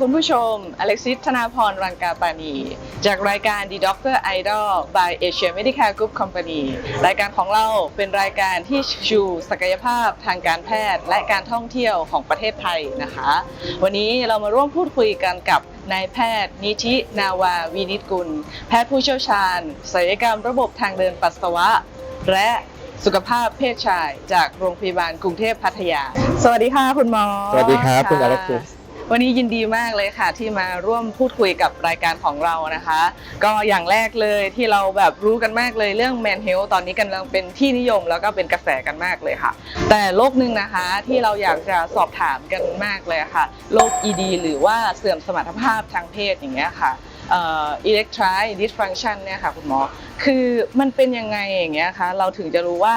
สวัสดีค่ะคุณผู้ชม อเล็กซิสธนาพร รังกาปานี จากรายการ The Doctor Idol by Asia Medical Group Company รายการของเราเป็นรายการที่ชูศักยภาพทางการแพทย์ และการท่องเที่ยวของประเทศไทยนะคะ วันนี้เรามาร่วมพูดคุยกันกับนายแพทย์ นิธินาวาวินิตกุล แพทย์ผู้เชี่ยวชาญศัลยกรรมระบบทางเดินปัสสาวะ และสุขภาพเพศชายจากโรงพยาบาลกรุงเทพพัทยา สวัสดีค่ะคุณหมอ สวัสดีครับ คุณะ Alexis วันนี้ยินดีมากเลยค่ะที่มาร่วมพูดคุยกับรายการของเรานะคะ ก็อย่างแรกเลยที่เราแบบรู้กันมากเลยเรื่อง Man Health ตอนนี้กำลังเป็นที่นิยมแล้วก็เป็นกระแสกันมากเลยค่ะ แต่โรคหนึ่งนะคะที่เราอยากจะสอบถามกันมากเลยค่ะโรค ED หรือว่าเสื่อมสมรรถภาพทางเพศอย่างเงี้ยค่ะอ่อ erectile dysfunction เนี่ยค่ะคุณหมอ คือมันเป็นยังไงอย่างเงี้ยคะเราถึงจะรู้ว่า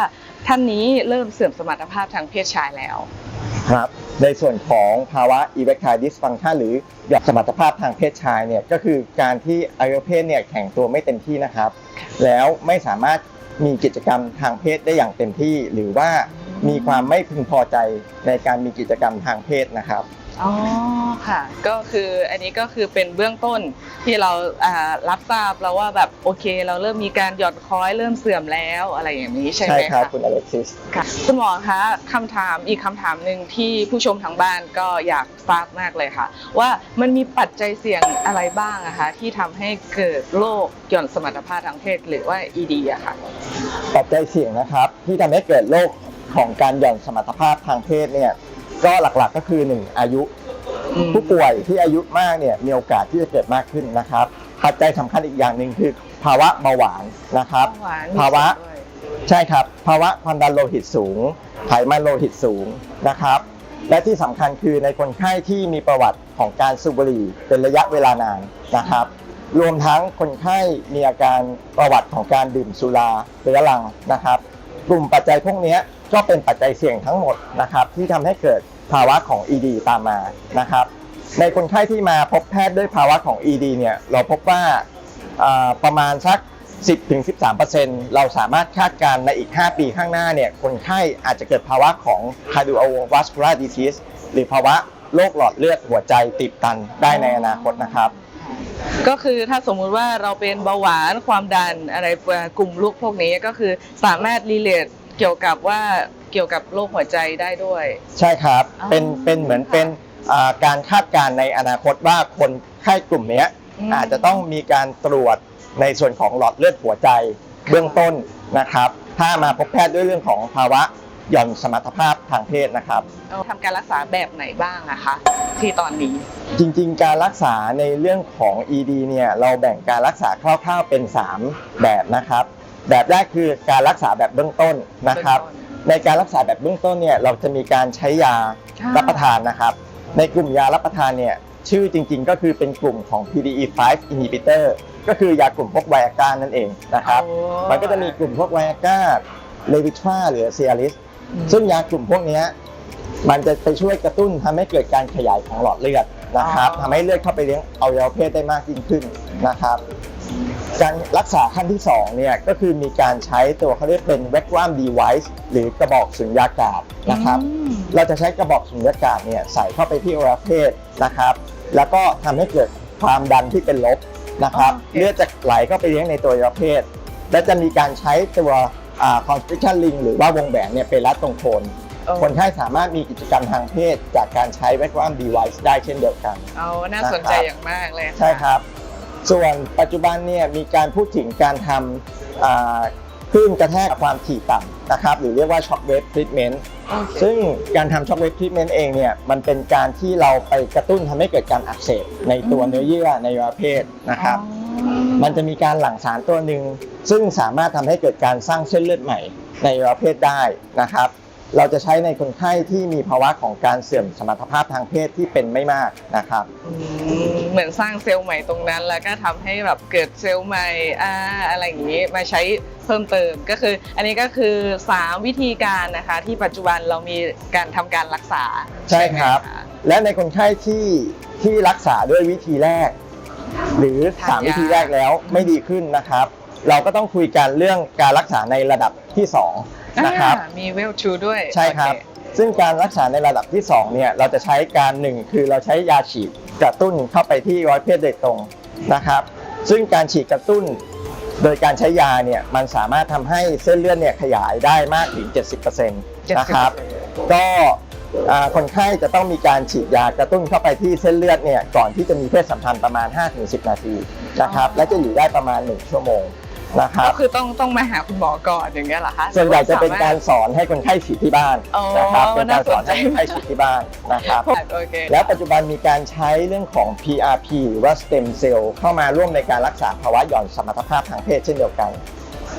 ท่านนี้เริ่มเสื่อมสมรรถภาพทางเพศชายแล้ว ครับ ในส่วนของภาวะ erectile dysfunction หรือหย่อนสมรรถภาพทางเพศชายเนี่ยก็คือการที่อวัยวะเพศเนี่ยแข็งตัวไม่เต็มที่นะครับ แล้วไม่สามารถมีกิจกรรมทางเพศได้อย่างเต็มที่ หรือว่ามีความไม่พึงพอใจในการมีกิจกรรมทางเพศนะครับ อ๋อค่ะ ก็คืออันนี้ก็คือเป็นเบื้องต้นที่เราอ่ารับทราบแล้วว่าแบบโอเค เราเริ่มมีการหย่อนคล้อยเริ่มเสื่อมแล้วอะไรอย่างนี้ใช่ไหใช่มครับคะคุณอเล็กซิส ค่ะคุณหมอคะคำถามอีกคำถามหนึ่งที่ผู้ชมทางบ้านก็อยากทราบมากเลยค่ะ ว่ามันมีปัจจัยเสี่ยงอะไรบ้างนะคะที่ทำให้เกิดโรคหย่อนสมรรถภาพทางเพศหรือว่า ED อะค่ะ ปัจจัยเสี่ยงนะครับ ที่ทำให้เกิดโรคของการหย่อนสมรรถภาพทางเพศเนี่ย ก็หลักๆก็คือ1อายุอืมผู้ป่วยที่อายุมากเนี่ยมีโอกาสที่จะเกิดมากขึ้นนะครับปัจจัยสำคัญอีกอย่างหนึ่งคือภาวะเบาหวานนะครับเบาหวานมีภาวะส่นด้วยใช่ครับ ภาวะความดันโลหิตสูง ไขมันโลหิตสูงนะครับ และที่สำคัญคือในคนไข้ที่มีประวัติของการสูบบุหรี่เป็นระยะเวลานานนะครับ รวมทั้งคนไข้มีอาการประวัติของการดื่มสุราเรื้อรังนะครับ กลุ่มปัจจัยพวกเนี้ยก็เป็นปัจจัยเสี่ยงทั้งหมดนะครับที่ทำให้เกิด ภาวะของ ED ตามมานะครับ ในคนไข้ที่มาพบแพทย์ด้วยภาวะของ ED เนี่ยเราพบว่าประมาณสัก 10-13%เราสามารถคาดการณ์ในอีก 5 ปีข้างหน้าเนี่ยคนไข้อาจจะเกิดภาวะของ cardiovascular disease หรือภาวะโรคหลอดเลือดหัวใจตีบตันได้ในอนาคตนะครับ ก็คือถ้าสมมุติว่าเราเป็นเบาหวานความดันอะไรกลุ่มลูกพวกนี้ก็คือสามารถรีเลทเกี่ยวกับว่า เกี่ยวกับโรคหัวใจได้ด้วย ใช่ครับ อ๋อเป็นเป็นเหมือนค่ะเป็นอ่าการคาดการณ์ในอนาคตว่าคนไข้กลุ่มเนี้ยอืม อาจจะต้องมีการตรวจในส่วนของหลอดเลือดหัวใจเบื้องต้นนะครับ ถ้ามาพบแพทย์ด้วยเรื่องของภาวะหย่อนสมรรถภาพทางเพศนะครับเราทำการรักษาแบบไหนบ้างอะคะที่ตอนนี้ จริงๆ การรักษาในเรื่องของ ED เนี่ยเราแบ่งการรักษาคร่าวๆเป็น 3 แบบนะครับ แบบแรกคือการรักษาแบบเบื้องต้นนะครับ เบื้องต้น ในการรักษาแบบเบื้องต้นเนี่ยเราจะมีการใช้ยาอ่ารับประทานนะครับ ในกลุ่มยารับประทานเนี่ยชื่อจริงๆ ก็คือเป็นกลุ่มของ PDE5 inhibitor ก็คือยากลุ่มพวกไวอาก้านั่นเองนะครับโอ้มันก็จะมีกลุ่มพวกไวอาก้าเลวิทราหรือเซียริสซึ่งยากลุ่มพวกเนี้ยมันจะไปช่วยกระตุ้นทำให้เกิดการขยายของหลอดเลือดนะครับอ๋อทำให้เลือดเข้าไปเลี้ยงอวัยวะเพศได้มากยิ่งขึ้นนะครับ การรักษาขั้นที่2เนี่ยก็คือมีการใช้ตัวเขาเรียกเป็น vacuum device หรือกระบอกสุญญากาศนะครับอืมเราจะใช้กระบอกสุญญากาศเนี่ยใส่เข้าไปที่อวัยวะเพศนะครับ แล้วก็ทำให้เกิดความดันที่เป็นลบนะครับโอเคเลือดจะไหลเข้าไปเลี้ยงในตัวอวัยวะเพศ และจะมีการใช้ตัวอ่า constriction ring หรือว่าวงแหวนเนี่ยไปรัดตรงโคนโอ้คนไข้สามารถมีกิจกรรมทางเพศ จากการใช้ vacuum device ได้เช่นเดียวกัน เอาน่าสนใจอย่างมากเลยะใช่ครับ ส่วนปัจจุบันเนี่ยมีการพูดถึงการทำอ่าคลื่นกระแทกความถี่ต่ำนะครับหรือเรียกว่า shock wave treatment โอเคซึ่งการทำ shock wave treatment เองเนี่ยมันเป็นการที่เราไปกระตุ้นทำให้เกิดการอักเสบในตัวเนื้อเยื่อในอวัยวะเพศนะครับอ๋อมันจะมีการหลั่งสารตัวหนึ่งซึ่งสามารถทำให้เกิดการสร้างเส้นเลือดใหม่ในอวัยวะเพศได้นะครับ เราจะใช้ในคนไข้ที่มีภาวะของการเสื่อมสมรรถภาพทางเพศที่เป็นไม่มากนะครับอืมเหมือนสร้างเซลล์ใหม่ตรงนั้น แล้วก็ทำให้แบบเกิดเซลล์ใหม่อ่าอะไรอย่างนี้มาใช้เพิ่มเติมก็คือ อันนี้ก็คือ 3 วิธีการนะคะที่ปัจจุบันเรามีการทำการรักษาใช่ครับไหมะและในคนไข้ที่ที่รักษาด้วยวิธีแรก หรือทานยา3วิธีแรกแล้วไม่ดีขึ้นนะครับ เราก็ต้องคุยกันเรื่องการรักษาในระดับที่ 2 นะครับอ่ามีเวลชูด้วยใช่ครับโอเซึ่งการรักษาในระดับที่ 2 เนี่ย เราจะใช้การหนึ่งคือเราใช้ยาฉีดกระตุ้นเข้าไปที่ร้อยเพศโดยตรงนะครับ ซึ่งการฉีดกระตุ้นโดยการใช้ยาเนี่ยมันสามารถทำให้เส้นเลือดเนี่ยขยายได้มากถึง 70%นะครับ ก็อ่าคนไข้จะต้องมีการฉีดยากระตุ้นเข้าไปที่เส้นเลือดเนี่ยก่อนที่จะมีเพศสัมพันธ์ประมาณ 5-10 นาทีนะครับและจะอยู่ได้ประมาณ 1 ชั่วโมง นะครับ ก็คือต้องต้องมาหาคุณหมอก่อนอย่างเงี้ยเหรอคะส่วนใหญ่จะเป็นสมการสอนให้คนไข้ฉีดที่บ้านอ๋อนะครับเป็นการสอนน่าสนใจให้คนไข้ฉีดที่บ้านนะครับโอเคแล้วปัจจุบันมีการใช้เรื่องของ PRP หรือว่า stem cell เข้ามาร่วมในการรักษาภาวะหย่อนสมรรถภาพทางเพศเช่นเดียวกัน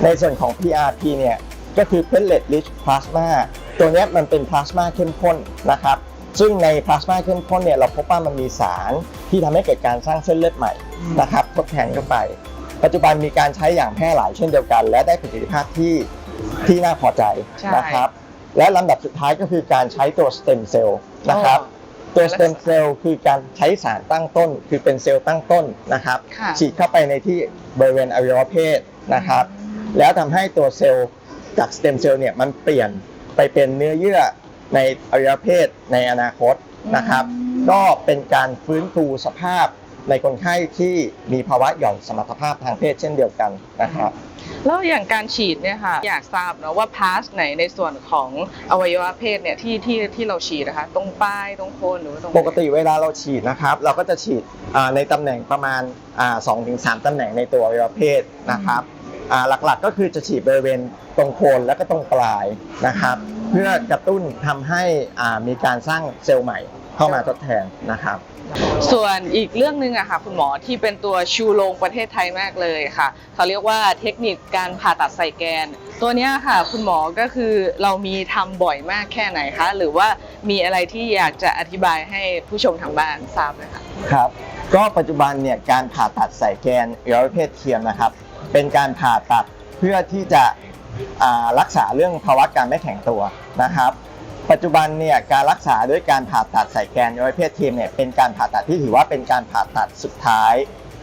ในส่วนของ PRP เนี่ยก็คือ pellet rich plasma ตัวเนี้ยมันเป็นพลาสมาเข้มข้นนะครับซึ่งในพลาสมาเข้มข้นเนี่ยเราพบว่ามันมีสารที่ทำให้เกิดการสร้างเส้นเลือดใหม่นะครับทดแทนเข้าไป ปัจจุบันมีการใช้อย่างแพร่หลายเช่นเดียวกัน และได้ประสิทธิภาพที่ที่น่าพอใจใช่นะครับ และลำดับสุดท้ายก็คือการใช้ตัวสเต็มเซลล์นะครับอ๋อตัวสเต็มเซลล์คือการใช้สารตั้งต้น คือเป็นเซลล์ตั้งต้นนะครับค่ะฉีดเข้าไปในที่บริเวณอวัยวะเพศนะครับ แล้วทำให้ตัวเซลล์จากสเต็มเซลล์เนี่ยมันเปลี่ยนไปเป็นเนื้อเยื่อในอวัยวะเพศในอนาคตนะครับ ก็เป็นการฟื้นฟูสภาพ ในคนไข้ที่มีภาวะหย่อนสมรรถภาพทางเพศเช่นเดียวกันนะครับ แล้วอย่างการฉีดเนี่ยค่ะอยากทราบเนอะว่าพาสไหนในส่วนของอวัยวะเพศเนี่ยที่ที่ที่เราฉีดนะคะ ตรงปลายตรงโคนหรือว่าตรงไหนปกติเวลาเราฉีดนะครับ เราก็จะฉีดอ่าในตำแหน่งประมาณสองถึงสามตำแหน่งในตัวอวัยวะเพศนะครับอ่าหลักๆก็คือจะฉีดบริเวณตรงโคนแล้วก็ตรงปลายนะครับ เพื่อกระตุ้นทำให้อ่ามีการสร้างเซลล์ใหม่ เข้ามาทดแทนนะครับ ส่วนอีกเรื่องหนึ่งอะค่ะคุณหมอที่เป็นตัวชูโรงประเทศไทยมากเลยค่ะเขาเรียกว่าเทคนิคการผ่าตัดใส่แกน ตัวเนี้ยค่ะ คุณหมอก็คือเรามีทำบ่อยมากแค่ไหนคะหรือว่ามีอะไรที่อยากจะอธิบายให้ผู้ชมทางบ้านทราบเลยค่ะครับ ก็ปัจจุบันเนี่ยการผ่าตัดใส่แกนอวัยวะเพศเทียมนะครับ เป็นการผ่าตัดเพื่อที่จะอ่ารักษาเรื่องภาวะการไม่แข็งตัวนะครับ ปัจจุบันเนี่ยการรักษาด้วยการผ่าตัดใส่แกนอวัยวะเพศเทียมเนี่ยเป็นการผ่าตัดที่ถือว่าเป็นการผ่าตัดสุดท้าย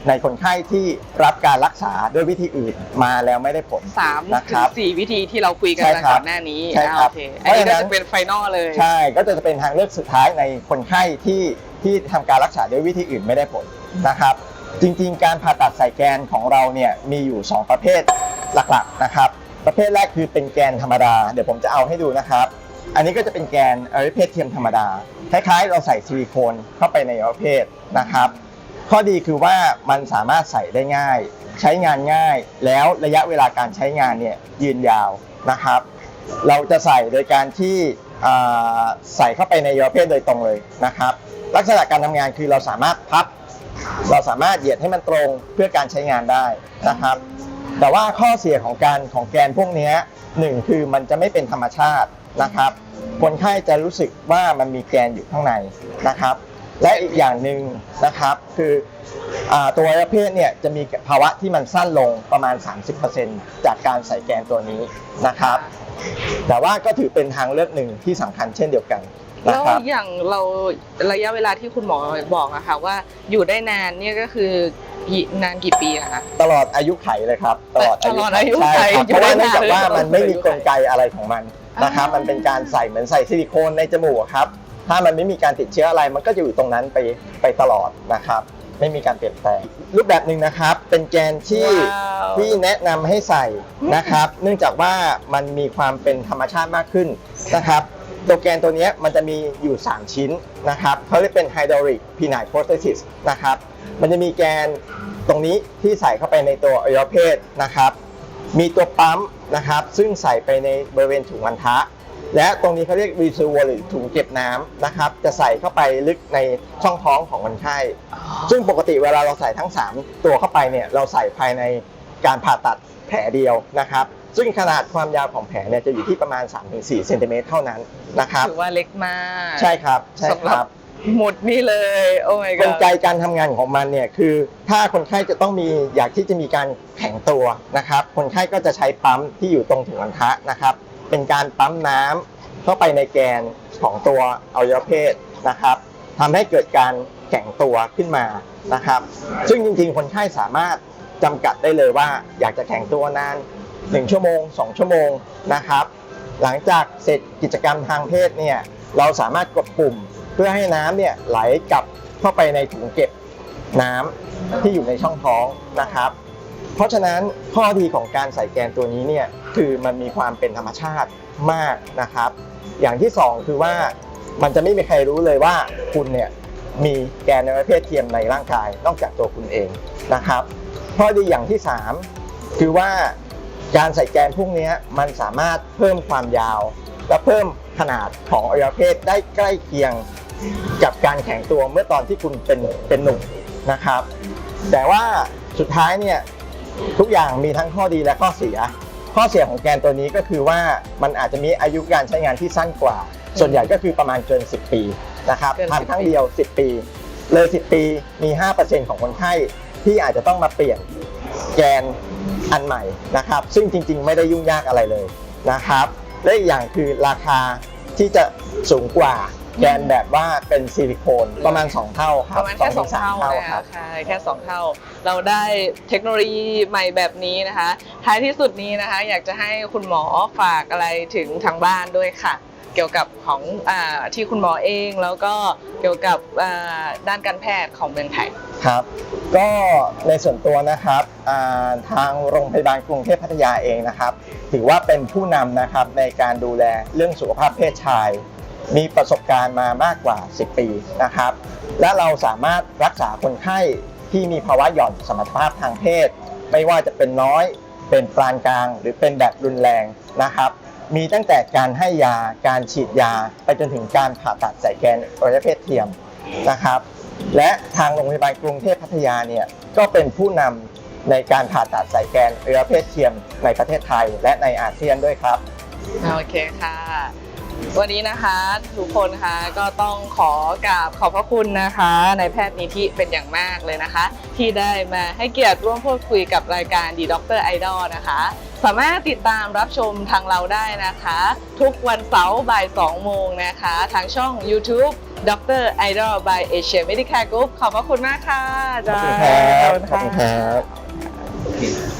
ในคนไข้ที่รับการรักษาด้วยวิธีอื่นมาแล้วไม่ได้ผลสามนะคถึรังบสี่วิธีที่เราคุยกันใช่มาครับก่อนหน้านี้ใช่ครับ อ่าโอเคอันนี้เพก็ราะฉะนั้นจะเป็นไฟนอลเลย ใช่ก็จะเป็นทางเลือกสุดท้ายในคนไข้ที่ที่ทำการรักษาด้วยวิธีอื่นไม่ได้ผลนะครับ จริงๆ การผ่าตัดใส่แกนของเราเนี่ยมีอยู่ 2 ประเภทหลักๆนะครับ ประเภทแรกคือเป็นแกนธรรมดา เดี๋ยวผมจะเอาให้ดูนะครับ อันนี้ก็จะเป็นแกนอวัยวะเพศเทียมธรรมดา คล้ายๆ เราใส่ซิลิโคนเข้าไปในอวัยวะเพศนะครับ ข้อดีคือว่ามันสามารถใส่ได้ง่าย ใช้งานง่าย แล้วระยะเวลาการใช้งานเนี่ยยืนยาวนะครับ เราจะใส่โดยการที่ใส่เข้าไปในอวัยวะเพศโดยตรงเลยนะครับ ลักษณะการทำงานคือเราสามารถพับ เราสามารถเหยียดให้มันตรงเพื่อการใช้งานได้นะครับ แต่ว่าข้อเสียของการของแกนพวกนี้หนึ่งคือมันจะไม่เป็นธรรมชาติ นะครับ คนไข้จะรู้สึกว่ามันมีแกนอยู่ข้างในนะครับ และอีกอย่างหนึ่งนะครับคืออตัวอวัยวะเพศเนี่ยจะมีภาวะที่มันสั้นลงประมาณ 30%จากการใส่แกนตัวนี้นะครับ แต่ว่าก็ถือเป็นทางเลือกหนึ่งที่สำคัญเช่นเดียวกันแล้วอย่างเราระยะเวลาที่คุณหมอบอกอะค่ะว่าอยู่ได้นานเนี่ยก็คือ กี่นานกี่ปีอะคะ ตลอดอายุไขเลยครับ ตลอดตลอดอายุใช่ไขครับอยู่เพราะว่าได้เนื่องจากว่านานเลยมันไม่มีตลอดอายุกลไกอะไรของมันนะครับอ่ามัมันเป็นการใส่เหมือนใส่ซิลิโคนในจมูกอะครับ ถ้ามันไม่มีการติดเชื้ออะไรมันก็จะอยู่ตรงนั้นไปไปตลอดนะครับ ไม่มีการเปลี่ยนแปลงรูปแบบหนึ่งนะครับ เป็นแกนที่ว้าวที่แนะนำให้ใส่นะครับ เนื่องจากว่ามันมีความเป็นธรรมชาติมากขึ้นนะครับตัวแกนตัวเนี้ยมันจะมีอยู่ 3 ชิ้นนะครับเขาเรียกเป็น hydraulic penile prosthesis นะครับ มันจะมีแกน ตรงนี้ที่ใส่เข้าไปในตัวอวัยวะเพศนะครับ มีตัวปั๊มนะครับ ซึ่งใส่ไปในบริเวณถุงอันทะ และตรงนี้เขาเรียก reservoir หรือถุงเก็บน้ำนะครับ จะใส่เข้าไปลึกในช่องท้องของคนไข้ ซึ่งปกติเวลาเราใส่ทั้ง 3 ตัวเข้าไปเนี่ยเราใส่ภายในการผ่าตัดแผลเดียวนะครับ ซึ่งขนาดความยาวของแผลเนี่ยจะอยู่ที่ประมาณ 3-4เซนติเมตรเท่านั้นนะครับ ถือว่าเล็กมาก ใช่ครับ ใช่สำหครัรับบ หมดนี่เลยโอ้ my ก god ไกการทำงานของมันเนี่ยคือ ถ้าคนไข้จะต้องมีอยากที่จะมีการแข็งตัวนะครับ คนไข้ก็จะใช้ปั๊มที่อยู่ตรงถุงอันทะนะครับ เป็นการปั๊มน้ำเข้าไปในแกนของตัวอวัยวะเพศนะครับทำให้เกิดการแข็งตัวขึ้นมานะครับ ซึ่งจริงๆ คนไข้สามารถจำกัดได้เลยว่าอยากจะแข็งตัวนาน 1 ชั่วโมง 2 ชั่วโมงนะครับ หลังจากเสร็จกิจกรรมทางเพศเนี่ยเราสามารถกดปุ่ม พื่อให้น้ำเนี่ยไหลกลับเข้าไปในถุงเก็บน้ำที่อยู่ในช่องท้องนะครับ เพราะฉะนั้นข้อดีของการใส่แกนตัวนี้เนี่ยคือมันมีความเป็นธรรมชาติมากนะครับ อย่างที่สองคือว่ามันจะไม่มีใครรู้เลยว่าคุณเนี่ยมีแกนในประเภทเทียมในร่างกายนอกจากตัวคุณเองนะครับข้อดีอย่างที่สามคือว่าการใส่แกนพวกนี้มันสามารถเพิ่มความยาว และเพิ่มขนาดของอวัยวะเพศได้ใกล้เคียง กับการแข็งตัวเมื่อตอนที่คุณเป็นเป็นหนุ่มนะครับ แต่ว่าสุดท้ายเนี่ยทุกอย่างมีทั้งข้อดีและข้อเสีย ข้อเสียของแกนตัวนี้ก็คือว่ามันอาจจะมีอายุการใช้งานที่สั้นกว่า ส่วนใหญ่ก็คือประมาณเกิน 10 ปีนะครับเกิน10ทำครั้งเดียว 10 ปี เลย 10 ปีมี 5%ของคนไข้ที่อาจจะต้องมาเปลี่ยนแกนอันใหม่นะครับ ซึ่งจริง ๆ ไม่ได้ยุ่งยากอะไรเลยนะครับและอีกอย่างคือราคาที่จะสูงกว่า แกนแบบว่าเป็นซิลิโคนประมาณ 2 เท่าคปรับระมาณแค่สองถึเท่าเท่านะครัคะบ ใช่แค่สองเท่า เราได้เทคโนโลยีใหม่แบบนี้นะคะ ท้ายที่สุดนี้นะคะ อยากจะให้คุณหมอฝากอะไรถึงทางบ้านด้วยค่ะ เกี่ยวกับของอาที่คุณหมอเองแล้วก็เกี่ยวกับอ่าด้านการแพทย์ของเมืองไทย ครับก็ในส่วนตัวนะครับอ่าทางโรงพยาบาลกรุงเทพพัทยาเองนะครับ ถือว่าเป็นผู้นำนะครับในการดูแลเรื่องสุขภาพเพศชาย มีประสบการณ์มามากกว่า 10 ปีนะครับ และเราสามารถรักษาคนไข้ที่มีภาวะหย่อนสมรรถภาพทางเพศ ไม่ว่าจะเป็นน้อย เป็นปานกลาง หรือเป็นแบบรุนแรงนะครับ มีตั้งแต่การให้ยาการฉีดยา ไปจนถึงการผ่าตัดใส่แกนอวัยวะเพศเทียมนะครับ และทางโรงพยาบาลกรุงเทพพัทยาเนี่ยก็เป็นผู้นำในการผ่าตัดใส่แกนอวัยวะเพศเทียมในประเทศไทย และในอาเซียนด้วยครับโอเคค่ะ วันนี้นะคะทุกคนคะก็ต้องขอกราบขอบพระคุณนะคะในายแพทย์นิธิเป็นอย่างมากเลยนะคะ ที่ได้มาให้เกียรติร่วมพูดคุยกับรายการดีด็อกเตอร์ไอดอลนะคะ สามารถติดตามรับชมทางเราได้นะคะ ทุกวันเสาร์บ่าย 2 โมงนะคะ ทางช่อง YouTube Dr. Idol by Asia Medical Group ขอบพระคุณมากค่ะอาจารย์ขอบคุณครับขอบคุณครับ